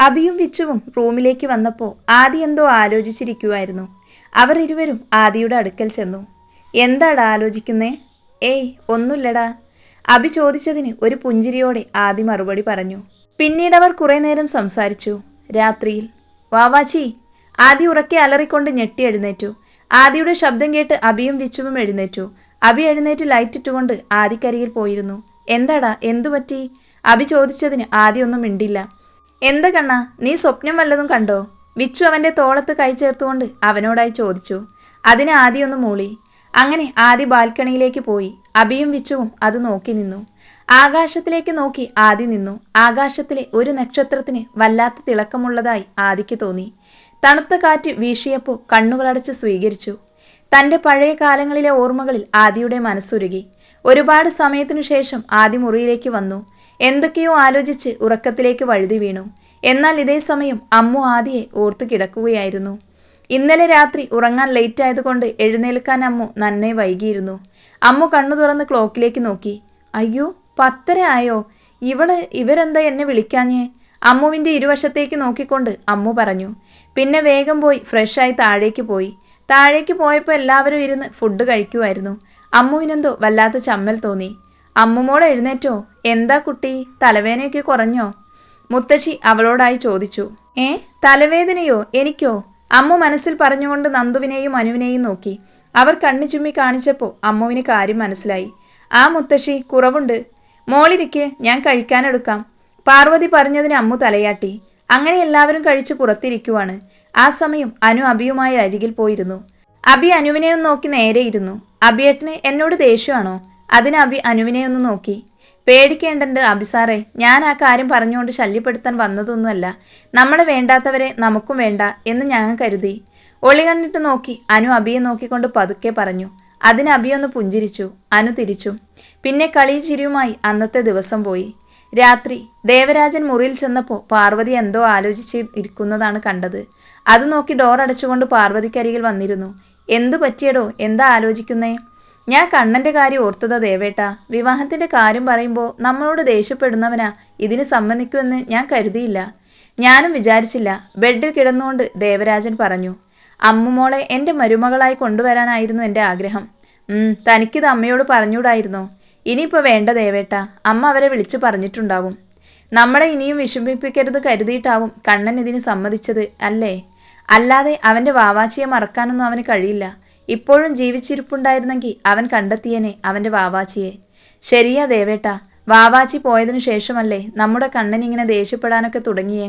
അബിയും വിച്ചുവും റൂമിലേക്ക് വന്നപ്പോൾ ആദി എന്തോ ആലോചിച്ചിരിക്കുമായിരുന്നു അവർ ഇരുവരും ആദിയുടെ അടുക്കൽ ചെന്നു. എന്താടാ ആലോചിക്കുന്നേ? ഏയ് ഒന്നുമില്ലടാ. അബി ചോദിച്ചതിന് ഒരു പുഞ്ചിരിയോടെ ആദി മറുപടി പറഞ്ഞു. പിന്നീട് അവർ കുറേ നേരം സംസാരിച്ചു. രാത്രിയിൽ വാവാച്ചി ആദി ഉറക്കെ അലറിക്കൊണ്ട് ഞെട്ടി എഴുന്നേറ്റു. ആദിയുടെ ശബ്ദം കേട്ട് അബിയും വിച്ചുവും എഴുന്നേറ്റു. അബി എഴുന്നേറ്റ് ലൈറ്റ് ഇട്ടുകൊണ്ട് ആദിക്കരികിൽ പോയിരുന്നു. എന്താടാ എന്തു പറ്റി അബി ചോദിച്ചതിന് ആദ്യമൊന്നും മിണ്ടില്ല. എന്താ കണ്ണ? നീ സ്വപ്നം വല്ലതും കണ്ടോ? വിച്ചു അവന്റെ തോളത്ത് കൈ ചേർത്തുകൊണ്ട് അവനോടായി ചോദിച്ചു. അതിന് ആദ്യം ഒന്ന് മൂളി. അങ്ങനെ ആദി ബാൽക്കണിയിലേക്ക് പോയി. അബിയും വിച്ചുവും അത് നോക്കി നിന്നു. ആകാശത്തിലേക്ക് നോക്കി ആദി നിന്നു. ആകാശത്തിലെ ഒരു നക്ഷത്രത്തിന് വല്ലാത്ത തിളക്കമുള്ളതായി ആദിക്ക് തോന്നി. തണുത്ത കാറ്റ് വീശിയപ്പോൾ കണ്ണുകളടച്ച് സ്വീകരിച്ചു. തന്റെ പഴയ കാലങ്ങളിലെ ഓർമ്മകളിൽ ആദിയുടെ മനസ്സുരുകി. ഒരുപാട് സമയത്തിനു ശേഷം ആദി മുറിയിലേക്ക് വന്നു. എന്തൊക്കെയോ ആലോചിച്ച് ഉറക്കത്തിലേക്ക് വഴുതി വീണു. എന്നാൽ ഇതേ സമയം അമ്മു ആദിയെ ഓർത്തു കിടക്കുകയായിരുന്നു. ഇന്നലെ രാത്രി ഉറങ്ങാൻ ലേറ്റ് ആയതുകൊണ്ട് എഴുന്നേൽക്കാൻ അമ്മു നന്നേ വൈകിയിരുന്നു. അമ്മു കണ്ണു തുറന്ന് ക്ലോക്കിലേക്ക് നോക്കി. അയ്യോ പത്തര ആയോ? ഇവൾ ഇവരെന്താ എന്നെ വിളിക്കാഞ്ഞേ? അമ്മുവിന്റെ ഇരുവശത്തേക്ക് നോക്കിക്കൊണ്ട് അമ്മു പറഞ്ഞു. പിന്നെ വേഗം പോയി ഫ്രഷായി താഴേക്ക് പോയി. താഴേക്ക് പോയപ്പോൾ എല്ലാവരും ഇരുന്ന് ഫുഡ് കഴിക്കുമായിരുന്നു അമ്മുവിനെന്തോ വല്ലാത്ത ചമ്മൽ തോന്നി. അമ്മുമോൾ എഴുന്നേറ്റോ? എന്താ കുട്ടി? തലവേദനയൊക്കെ കുറഞ്ഞോ? മുത്തശ്ശി അവളോടായി ചോദിച്ചു. ഏ? തലവേദനയോ? എനിക്കോ? അമ്മ മനസ്സിൽ പറഞ്ഞുകൊണ്ട് നന്ദുവിനെയും അനുവിനെയും നോക്കി. അവർ കണ്ണു ചുമ്മി കാണിച്ചപ്പോൾ അമ്മുവിന് കാര്യം മനസ്സിലായി. ആ മുത്തശ്ശി കുറവുണ്ട്. മോളിരിക്ക് ഞാൻ കഴിക്കാനെടുക്കാം. പാർവതി പറഞ്ഞതിന് അമ്മു തലയാട്ടി. അങ്ങനെ എല്ലാവരും കഴിച്ച് പുറത്തിരിക്കുവാണ്. ആ സമയം അനു അബിയുമായി അരികിൽ പോയിരുന്നു. അബി അനുവിനെയും നോക്കി നേരെയിരുന്നു അബിയേട്ടന് എന്നോട് ദേഷ്യമാണോ? അതിന് അബി അനുവിനെ ഒന്ന് നോക്കി. പേടിക്കേണ്ടത് അബിസാറെ ഞാൻ ആ കാര്യം പറഞ്ഞുകൊണ്ട് ശല്യപ്പെടുത്താൻ വന്നതൊന്നുമല്ല. നമ്മളെ വേണ്ടാത്തവരെ നമുക്കും വേണ്ട എന്ന് ഞാൻ കരുതി. ഒളി കണ്ടിട്ട് നോക്കി അനു അബിയെ നോക്കിക്കൊണ്ട് പതുക്കെ പറഞ്ഞു. അതിന് അബിയൊന്ന് പുഞ്ചിരിച്ചു അനു തിരിച്ചു. പിന്നെ കളി ചിരിയുമായി അന്നത്തെ ദിവസം പോയി. രാത്രി ദേവരാജൻ മുറിയിൽ ചെന്നപ്പോൾ പാർവതി എന്തോ ആലോചിച്ച് ഇരിക്കുന്നതാണ് കണ്ടത്. അത് നോക്കി ഡോർ അടച്ചുകൊണ്ട് പാർവതിക്കരികിൽ വന്നിരുന്നു. എന്തു പറ്റിയടോ എന്താ ആലോചിക്കുന്നേ? ഞാൻ കണ്ണന്റെ കാര്യം ഓർത്തതാ ദേവേട്ട. വിവാഹത്തിന്റെ കാര്യം പറയുമ്പോൾ നമ്മളോട് ദേഷ്യപ്പെടുന്നവനാ. ഇതിന് സമ്മതിക്കുമെന്ന് ഞാൻ കരുതിയില്ല. ഞാനും വിചാരിച്ചില്ല. ബെഡിൽ കിടന്നുകൊണ്ട് ദേവരാജൻ പറഞ്ഞു അമ്മുമോളെ എന്റെ മരുമകളായി കൊണ്ടുവരാനായിരുന്നു എന്റെ ആഗ്രഹം. തനിക്കിത് അമ്മയോട് പറഞ്ഞൂടായിരുന്നോ ഇനിയിപ്പോൾ വേണ്ട ദേവേട്ട. അമ്മ അവരെ വിളിച്ചു പറഞ്ഞിട്ടുണ്ടാവും. നമ്മളെ ഇനിയും വിഷമിപ്പിക്കരുത് കരുതിയിട്ടാവും കണ്ണൻ ഇതിന് സമ്മതിച്ചത് അല്ലേ? അല്ലാതെ അവന്റെ വാവാച്ചിയെ മറക്കാനൊന്നും അവന് കഴിയില്ല. ഇപ്പോഴും ജീവിച്ചിരിപ്പുണ്ടായിരുന്നെങ്കിൽ അവൻ കണ്ടെത്തിയനെ അവന്റെ വാവാച്ചിയെ. ശരിയാ ദേവേട്ട വാവാച്ചി പോയതിനു ശേഷമല്ലേ നമ്മുടെ കണ്ണനിങ്ങനെ ദേഷ്യപ്പെടാനൊക്കെ തുടങ്ങിയേ.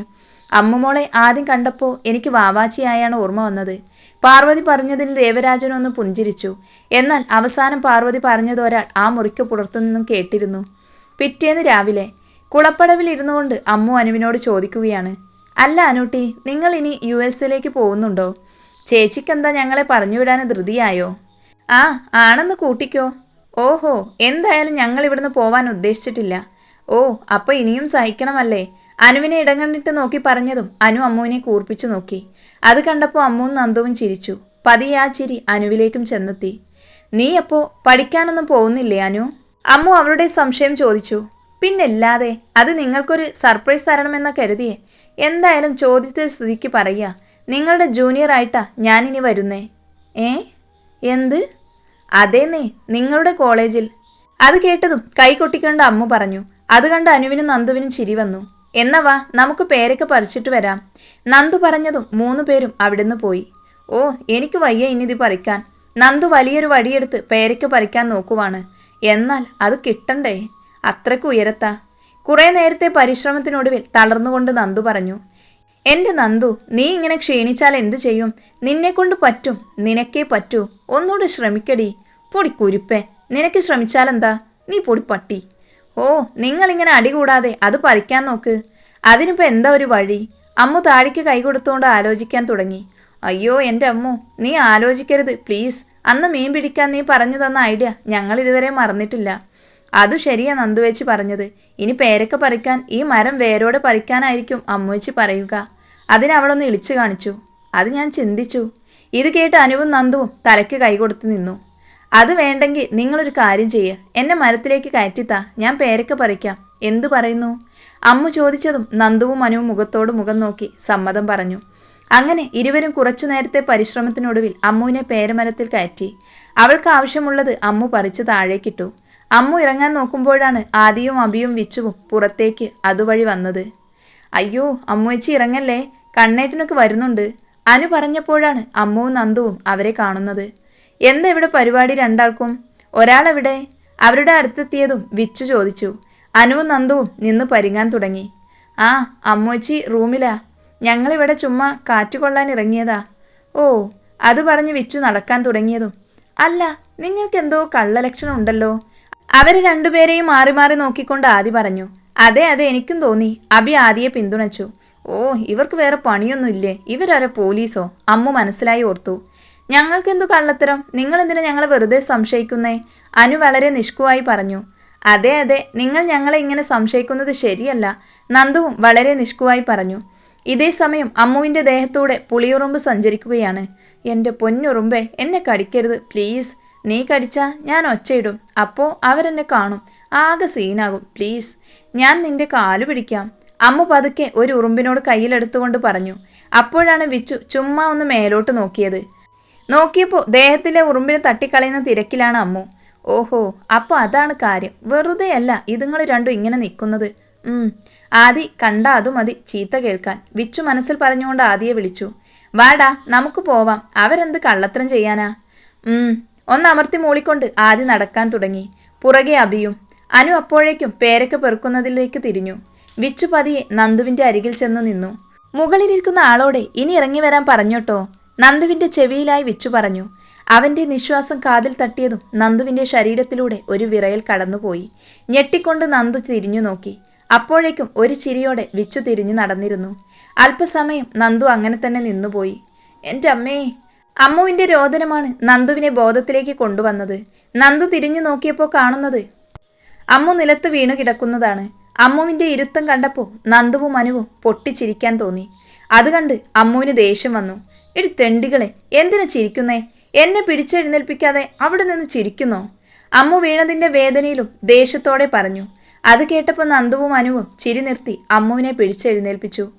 അമ്മുമോളെ ആദ്യം കണ്ടപ്പോൾ എനിക്ക് വാവാച്ചിയായാണ് ഓർമ്മ വന്നത്. പാർവതി പറഞ്ഞതിന് ദേവരാജനൊന്ന് പുഞ്ചിരിച്ചു. എന്നാൽ അവസാനം പാർവതി പറഞ്ഞത് ഒരാൾ ആ മുറിക്ക് പുറത്തുനിന്നും കേട്ടിരുന്നു. പിറ്റേന്ന് രാവിലെ കുളപ്പടവിൽ ഇരുന്നു കൊണ്ട് അമ്മു അനുവിനോട് ചോദിക്കുകയാണ് അല്ല അനൂട്ടി നിങ്ങൾ ഇനി യു എസിലേക്ക് പോകുന്നുണ്ടോ? ചേച്ചിക്കെന്താ ഞങ്ങളെ പറഞ്ഞുവിടാൻ ധൃതിയായോ? ആ ആണെന്ന് കൂട്ടിക്കോ. ഓഹോ എന്തായാലും ഞങ്ങൾ ഇവിടുന്ന് പോവാൻ ഉദ്ദേശിച്ചിട്ടില്ല. ഓ അപ്പോൾ ഇനിയും സഹിക്കണമല്ലേ? അനുവിനെ ഇടം കണ്ടിട്ട് നോക്കി പറഞ്ഞതും അനു അമ്മുവിനെ കൂർപ്പിച്ചു നോക്കി. അത് കണ്ടപ്പോൾ അമ്മുവും നന്ദവും ചിരിച്ചു. പതിയെ ആ ചിരി അനുവിലേക്കും ചെന്നെത്തി. നീ അപ്പോ പഠിക്കാനൊന്നും പോകുന്നില്ലേ അനു? അമ്മു അവളുടെ സംശയം ചോദിച്ചു. പിന്നെല്ലാതെ അത് നിങ്ങൾക്കൊരു സർപ്രൈസ് തരണമെന്ന കരുതിയേ. എന്തായാലും ചോദിച്ച സ്ഥിതിക്ക് പറയുക. നിങ്ങളുടെ ജൂനിയർ ആയിട്ടാ ഞാനിനി വരുന്നേ. ഏ? എന്ത്? അതേന്നേ നിങ്ങളുടെ കോളേജിൽ. അത് കേട്ടതും കൈ കൊട്ടിക്കൊണ്ട് അമ്മു പറഞ്ഞു. അത് കണ്ട് അനുവിനും നന്ദുവിനും ചിരി വന്നു. എന്നാ വാ നമുക്ക് പേരൊക്കെ പറിച്ചിട്ട് വരാം. നന്ദു പറഞ്ഞതും മൂന്ന് പേരും അവിടുന്ന് പോയി. ഓ എനിക്ക് വയ്യ ഇനിത് പറിക്കാൻ. നന്ദു വലിയൊരു വടിയെടുത്ത് പേരയ്ക്ക് പറിക്കാൻ നോക്കുവാണ്. എന്നാൽ അത് കിട്ടണ്ടേ? അത്രയ്ക്ക് ഉയരത്താ. കുറേ നേരത്തെ പരിശ്രമത്തിനൊടുവിൽ തളർന്നുകൊണ്ട് നന്ദു പറഞ്ഞു. എന്റെ നന്ദു നീ ഇങ്ങനെ ക്ഷീണിച്ചാൽ എന്തു ചെയ്യും? നിന്നെ കൊണ്ട് പറ്റും നിനക്കേ പറ്റൂ. ഒന്നുകൂടെ ശ്രമിക്കടി. പൊടി കുരുപ്പേ നിനക്ക് ശ്രമിച്ചാലെന്താ നീ പൊടി പട്ടി. ഓ നിങ്ങളിങ്ങനെ അടി കൂടാതെ അത് പറിക്കാൻ നോക്ക്. അതിനിപ്പോ എന്താ ഒരു വഴി? അമ്മു താടിക്ക് കൈ കൊടുത്തുകൊണ്ട് ആലോചിക്കാൻ തുടങ്ങി. അയ്യോ എന്റെ അമ്മു നീ ആലോചിക്കരുത് പ്ലീസ്. അന്ന് മീൻ പിടിക്കാൻ നീ പറഞ്ഞു തന്ന ഐഡിയ ഞങ്ങൾ ഇതുവരെ മറന്നിട്ടില്ല. അതു ശരിയാ നന്ദുവേച്ചി പറഞ്ഞത്. ഇനി പേരക്ക പറിക്കാൻ ഈ മരം വേരോടെ പറിക്കാനായിരിക്കും അമ്മുവേച്ചി പറയുക. അതിനവളൊന്ന് ഇളിച്ചു കാണിച്ചു. അത് ഞാൻ ചിന്തിച്ചു. ഇത് കേട്ട് അനുവും നന്ദുവും തലയ്ക്ക് കൈകൊടുത്ത് നിന്നു. അത് വേണ്ടെങ്കിൽ നിങ്ങളൊരു കാര്യം ചെയ്യുക എന്നെ മരത്തിലേക്ക് കയറ്റിത്താ. ഞാൻ പേരക്ക പറിക്കാം. എന്തു പറയുന്നു? അമ്മു ചോദിച്ചതും നന്ദുവും അനുവും മുഖത്തോട് മുഖം നോക്കി സമ്മതം പറഞ്ഞു. അങ്ങനെ ഇരുവരും കുറച്ചു നേരത്തെ പരിശ്രമത്തിനൊടുവിൽ അമ്മുവിനെ പേരമരത്തിൽ കയറ്റി. അവൾക്ക് ആവശ്യമുള്ളത് അമ്മു പറിച്ചു താഴേക്കിട്ടു. അമ്മു ഇറങ്ങാൻ നോക്കുമ്പോഴാണ് ആദിയും അബിയും വിച്ചുവും പുറത്തേക്ക് അതുവഴി വന്നത്. അയ്യോ അമ്മുവച്ചി ഇറങ്ങല്ലേ? കണ്ണേറ്റിനൊക്കെ വരുന്നുണ്ട്. അനു പറഞ്ഞപ്പോഴാണ് അമ്മുവും നന്ദുവും അവരെ കാണുന്നത്. എന്തെവിടെ പരിപാടി രണ്ടാൾക്കും? ഒരാളെവിടെ? അവരുടെ അടുത്തെത്തിയതും വിച്ചു ചോദിച്ചു. അനുവും നന്ദുവും നിന്ന് പരിങ്ങാൻ തുടങ്ങി. ആ അമ്മുവച്ചി റൂമിലാ. ഞങ്ങളിവിടെ ചുമ്മാ കാറ്റുകൊള്ളാൻ ഇറങ്ങിയതാ. ഓ അത് പറഞ്ഞ് വിച്ചു നടക്കാൻ തുടങ്ങിയതും. അല്ല നിങ്ങൾക്കെന്തോ കള്ളലക്ഷണം ഉണ്ടല്ലോ. അവർ രണ്ടുപേരെയും മാറി മാറി നോക്കിക്കൊണ്ട് ആദി പറഞ്ഞു അതെ അതെ എനിക്കും തോന്നി. അബി ആദിയെ പിന്തുണച്ചു. ഓ ഇവർക്ക് വേറെ പണിയൊന്നുമില്ലേ? ഇവരാരെ പോലീസോ? അമ്മു മനസ്സിലായി ഓർത്തു. ഞങ്ങൾക്കെന്തു കള്ളത്തരം? നിങ്ങളെന്തിനാ ഞങ്ങളെ വെറുതെ സംശയിക്കുന്നേ? അനു വളരെ നിഷ്കുവായി പറഞ്ഞു. അതെ അതെ നിങ്ങൾ ഞങ്ങളെ ഇങ്ങനെ സംശയിക്കുന്നത് ശരിയല്ല നന്ദുവും വളരെ നിഷ്കുവായി പറഞ്ഞു. ഇതേ സമയം അമ്മുവിന്റെ ദേഹത്തൂടെ പുളിയുറുമ്പ് സഞ്ചരിക്കുകയാണ്. എന്റെ പൊന്നുറുമ്പെ എന്നെ കടിക്കരുത് പ്ലീസ്. നീ കടിച്ചാ ഞാൻ ഒച്ചയിടും. അപ്പോൾ അവരെന്നെ കാണും. ആകെ സീനാകും. പ്ലീസ് ഞാൻ നിന്റെ കാലു പിടിക്കാം. അമ്മ പതുക്കെ ഒരു ഉറുമ്പിനോട് കയ്യിലെടുത്തുകൊണ്ട് പറഞ്ഞു. അപ്പോഴാണ് വിച്ചു ചുമ്മാ ഒന്ന് മേലോട്ട് നോക്കിയത്. നോക്കിയപ്പോൾ ദേഹത്തിലെ ഉറുമ്പിനെ തട്ടിക്കളയുന്ന തിരക്കിലാണ് അമ്മു. ഓഹോ അപ്പോൾ അതാണ് കാര്യം. വെറുതെ അല്ല ഇതുങ്ങൾ രണ്ടും ഇങ്ങനെ നിൽക്കുന്നത്. ആദി കണ്ട അതും മതി ചീത്ത കേൾക്കാൻ. വിച്ചു മനസ്സിൽ പറഞ്ഞുകൊണ്ട് ആദിയെ വിളിച്ചു. വാടാ നമുക്ക് പോവാം. അവരെന്ത് കള്ളത്തരം ചെയ്യാനാ? ഉം ഒന്ന് അമർത്തി മൂളിക്കൊണ്ട് ആദ്യം നടക്കാൻ തുടങ്ങി. പുറകെ അബിയും അനു അപ്പോഴേക്കും പേരൊക്കെ പെറുക്കുന്നതിലേക്ക് തിരിഞ്ഞു. വിച്ചു പതിയെ നന്ദുവിന്റെ അരികിൽ ചെന്ന് നിന്നു. മുകളിലിരിക്കുന്ന ആളോടെ ഇനി ഇറങ്ങി വരാൻ പറഞ്ഞോട്ടോ? നന്ദുവിന്റെ ചെവിയിലായി വിച്ചു പറഞ്ഞു. അവന്റെ നിശ്വാസം കാതിൽ തട്ടിയതും നന്ദുവിന്റെ ശരീരത്തിലൂടെ ഒരു വിറയൽ കടന്നുപോയി. ഞെട്ടിക്കൊണ്ട് നന്ദു തിരിഞ്ഞു നോക്കി. അപ്പോഴേക്കും ഒരു ചിരിയോടെ വിച്ചു തിരിഞ്ഞു നടന്നിരുന്നു. അല്പസമയം നന്ദു അങ്ങനെ തന്നെ നിന്നുപോയി. എന്റെ അമ്മേ അമ്മുവിന്റെ രോദനമാണ് നന്ദുവിനെ ബോധത്തിലേക്ക് കൊണ്ടുവന്നത്. നന്ദു തിരിഞ്ഞു നോക്കിയപ്പോൾ കാണുന്നത് അമ്മു നിലത്ത് വീണു കിടക്കുന്നതാണ്. അമ്മുവിന്റെ ഇരുത്തം കണ്ടപ്പോൾ നന്ദുവും അനുവും പൊട്ടിച്ചിരിക്കാൻ തോന്നി. അത് കണ്ട് അമ്മുവിന് ദേഷ്യം വന്നു. എടി തെണ്ടികളെ എന്തിനാ ചിരിക്കുന്നേ? എന്നെ പിടിച്ചെഴുന്നേൽപ്പിക്കാതെ അവിടെ നിന്ന് ചിരിക്കുന്നോ? അമ്മു വീണതിന്റെ വേദനയിലും ദേഷ്യത്തോടെ പറഞ്ഞു. അത് കേട്ടപ്പോൾ നന്ദുവും അനുവും ചിരി നിർത്തി അമ്മുവിനെ പിടിച്ചെഴുന്നേൽപ്പിച്ചു.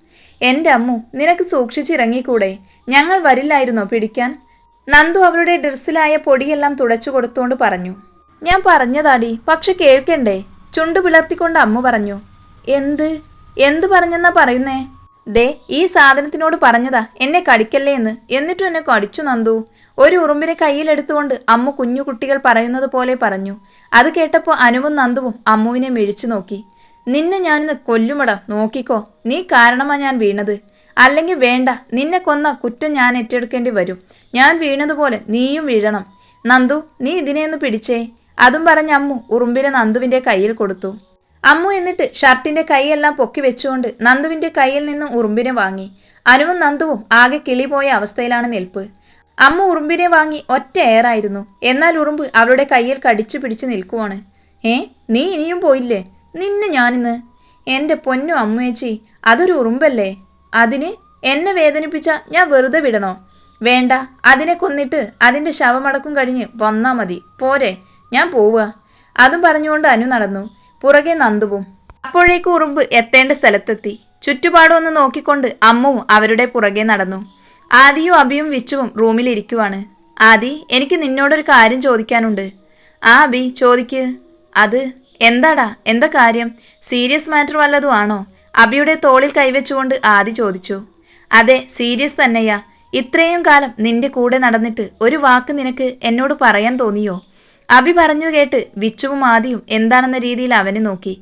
എന്റെ അമ്മു നിനക്ക് സൂക്ഷിച്ചിറങ്ങിക്കൂടെ? ഞങ്ങൾ വരില്ലായിരുന്നോ പിടിക്കാൻ? നന്ദു അവളുടെ ഡ്രസ്സിലായ പൊടിയെല്ലാം തുടച്ചു കൊടുത്തുകൊണ്ട് പറഞ്ഞു. ഞാൻ പറഞ്ഞതാടി പക്ഷെ കേൾക്കണ്ടേ? ചുണ്ടു പിളർത്തിക്കൊണ്ട് അമ്മു പറഞ്ഞു. എന്ത്? എന്ത് പറഞ്ഞെന്നാ പറയുന്നേ? ദേ ഈ സാധനത്തിനോട് പറഞ്ഞതാ എന്നെ കടിക്കല്ലേ എന്ന് എന്നിട്ടും എന്നെ കടിച്ചു നന്ദു. ഒരു ഉറുമ്പിനെ കയ്യിലെടുത്തുകൊണ്ട് അമ്മു കുഞ്ഞു കുട്ടികൾ പറയുന്നത് പോലെ പറഞ്ഞു. അത് കേട്ടപ്പോൾ അനുവും നന്ദുവും അമ്മുവിനെ മിഴിച്ചു നോക്കി. നിന്നെ ഞാനിന്ന് കൊല്ലുമട. നോക്കിക്കോ. നീ കാരണമാ ഞാൻ വീണത്. അല്ലെങ്കിൽ വേണ്ട. നിന്നെ കൊന്ന കുറ്റം ഞാൻ ഏറ്റെടുക്കേണ്ടി വരും. ഞാൻ വീണതുപോലെ നീയും വീഴണം. നന്ദു നീ ഇതിനെയൊന്ന് പിടിച്ചേ. അതും പറഞ്ഞ അമ്മു ഉറുമ്പിനെ നന്ദുവിന്റെ കയ്യിൽ കൊടുത്തു. അമ്മു എന്നിട്ട് ഷർട്ടിന്റെ കൈയെല്ലാം പൊക്കി വെച്ചുകൊണ്ട് നന്ദുവിന്റെ കയ്യിൽ നിന്നും ഉറുമ്പിനെ വാങ്ങി. അനുവും നന്ദുവും ആകെ കിളി പോയ അവസ്ഥയിലാണ് നിൽപ്പ്. അമ്മ ഉറുമ്പിനെ വാങ്ങി ഒറ്റ എയറായിരുന്നു. എന്നാൽ ഉറുമ്പ് അവളുടെ കയ്യിൽ കടിച്ചു പിടിച്ച് നിൽക്കുവാണ്. ഏ? നീ ഇനിയും പോയില്ലേ? നിന്നെ ഞാനിന്ന് എന്റെ പൊന്നു അമ്മേച്ചി അതൊരു ഉറുമ്പല്ലേ? അതിന് എന്നെ വേദനിപ്പിച്ച ഞാൻ വെറുതെ വിടണോ? വേണ്ട അതിനെ കൊന്നിട്ട് അതിന്റെ ശവമടക്കം കഴിഞ്ഞ് വന്നാ മതി. പോരെ ഞാൻ പോവുക. അതും പറഞ്ഞുകൊണ്ട് അനു നടന്നു. പുറകെ നന്ദുവും. അപ്പോഴേക്ക് ഉറുമ്പ് എത്തേണ്ട സ്ഥലത്തെത്തി. ചുറ്റുപാടും ഒന്ന് നോക്കിക്കൊണ്ട് അമ്മുവും അവരുടെ പുറകെ നടന്നു. ആദിയും അബിയും വിച്ചുവും റൂമിലിരിക്കുവാണ് ആദി എനിക്ക് നിന്നോടൊരു കാര്യം ചോദിക്കാനുണ്ട്. ആ അബി ചോദിക്ക്. അത് എന്താടാ? എന്താ കാര്യം? സീരിയസ് മാറ്റർ വല്ലതും ആണോ? അബിയുടെ തോളിൽ കൈവച്ചുകൊണ്ട് ആദി ചോദിച്ചു. അതെ സീരിയസ് തന്നെയാ. ഇത്രയും കാലം നിന്റെ കൂടെ നടന്നിട്ട് ഒരു വാക്ക് നിനക്ക് എന്നോട് പറയാൻ തോന്നിയോ? അബി പറഞ്ഞു കേട്ട് വിച്ചുവും ആദിയും എന്താണെന്ന രീതിയിൽ അവനെ നോക്കി.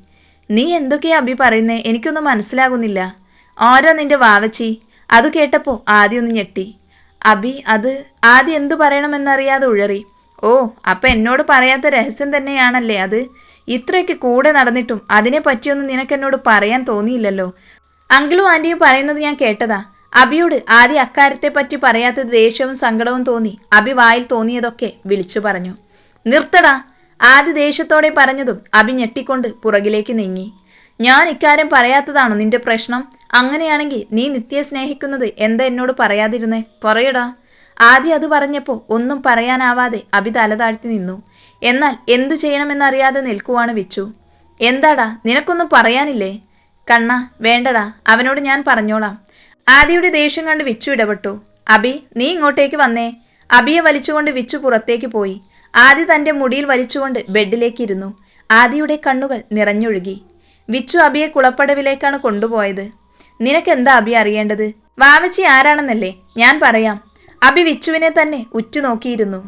നീ എന്തൊക്കെയാ അബി പറയുന്നേ? എനിക്കൊന്നും മനസ്സിലാകുന്നില്ല. ആരോ നിന്റെ വാവച്ചി? അത് കേട്ടപ്പോൾ ആദ്യം ഒന്ന് ഞെട്ടി. അബി അത് ആദ്യം എന്തു പറയണമെന്നറിയാതെ ഉഴറി. ഓ അപ്പൊ എന്നോട് പറയാത്ത രഹസ്യം തന്നെയാണല്ലേ അത്? ഇത്രയൊക്കെ കൂടെ നടന്നിട്ടും അതിനെ പറ്റിയൊന്നും നിനക്കെന്നോട് പറയാൻ തോന്നിയില്ലല്ലോ. അങ്കിളും ആന്റിയും പറയുന്നത് ഞാൻ കേട്ടതാ. അബിയോട് ആദ്യ അക്കാര്യത്തെ പറ്റി പറയാത്തത് ദേഷ്യവും സങ്കടവും തോന്നി. അബി വായിൽ തോന്നിയതൊക്കെ വിളിച്ചു പറഞ്ഞു. നിർത്തടാ. ആദ്യ ദേഷ്യത്തോടെ പറഞ്ഞതും അബി ഞെട്ടിക്കൊണ്ട് പുറകിലേക്ക് നീങ്ങി. ഞാൻ ഇക്കാര്യം പറയാത്തതാണോ നിന്റെ പ്രശ്നം? അങ്ങനെയാണെങ്കിൽ നീ നിത്യ സ്നേഹിക്കുന്നത് എന്താ എന്നോട് പറയാതിരുന്നേ? പറയടാ. ആദ്യം അത് പറഞ്ഞപ്പോൾ ഒന്നും പറയാനാവാതെ അഭി തലതാഴ്ത്തി നിന്നു. എന്നാൽ എന്തു ചെയ്യണമെന്നറിയാതെ നിൽക്കുവാണ് വിച്ചു. എന്താടാ നിനക്കൊന്നും പറയാനില്ലേ? കണ്ണ വേണ്ടടാ അവനോട് ഞാൻ പറഞ്ഞോളാം. ആദിയുടെ ദേഷ്യം കണ്ട് വിച്ചു ഇടപെട്ടു. അബി നീ ഇങ്ങോട്ടേക്ക് വന്നേ. അബിയെ വലിച്ചുകൊണ്ട് വിച്ചു പുറത്തേക്ക് പോയി. ആദി തന്റെ മുടിയിൽ വലിച്ചുകൊണ്ട് ബെഡിലേക്ക് ഇരുന്നു ആദിയുടെ കണ്ണുകൾ നിറഞ്ഞൊഴുകി. വിച്ചു അബിയെ കുളപ്പടവിലേക്കാണ് കൊണ്ടുപോയത്. നിനക്കെന്താ അബി അറിയേണ്ടത്? വാവച്ചി ആരാണെന്നല്ലേ? ഞാൻ പറയാം. അബി വിച്ചുവിനെ തന്നെ ഉറ്റുനോക്കിയിരുന്നു.